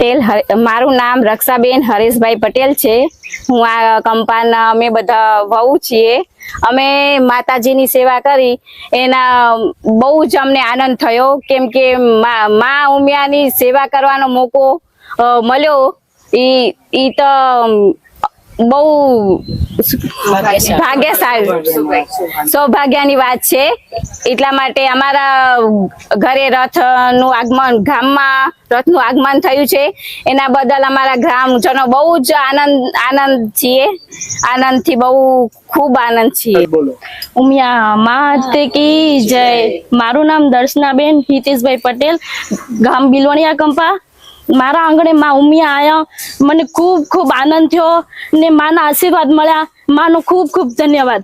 પટેલ મારું નામ રક્ષાબેન હરેશભાઈ પટેલ છે. હું આ કંપાના, અમે બધા વહુ છીએ. અમે માતાજીની સેવા કરી. એના, બહુ જ અમને આનંદ થયો. કેમ કે મા ઉમિયાની સેવા કરવાનો મોકો મળ્યો. એ તો બહુ ભાગ્યશાળી. સૌભાગ્યની વાત છે. એટલા માટે અમારા ઘરે રથનું આગમન ગામમાં રથનું આગમન થયું છે. એના બદલ અમારા ગ્રામજનો બહુ જ આનંદ આનંદ છીએ. આનંદથી બહુ ખૂબ આનંદ છીએ. બોલો. ઉમિયા માતે કી જય. મારું નામ દર્શનાબેન હિતેશભાઈ પટેલ ગામ બિલોણિયા કંપા. મારા આંગણે માં ઉમિયા આયા. મને ખૂબ ખૂબ આનંદ થયો ને માના આશીર્વાદ મળ્યા. માનો ખૂબ ખૂબ ધન્યવાદ.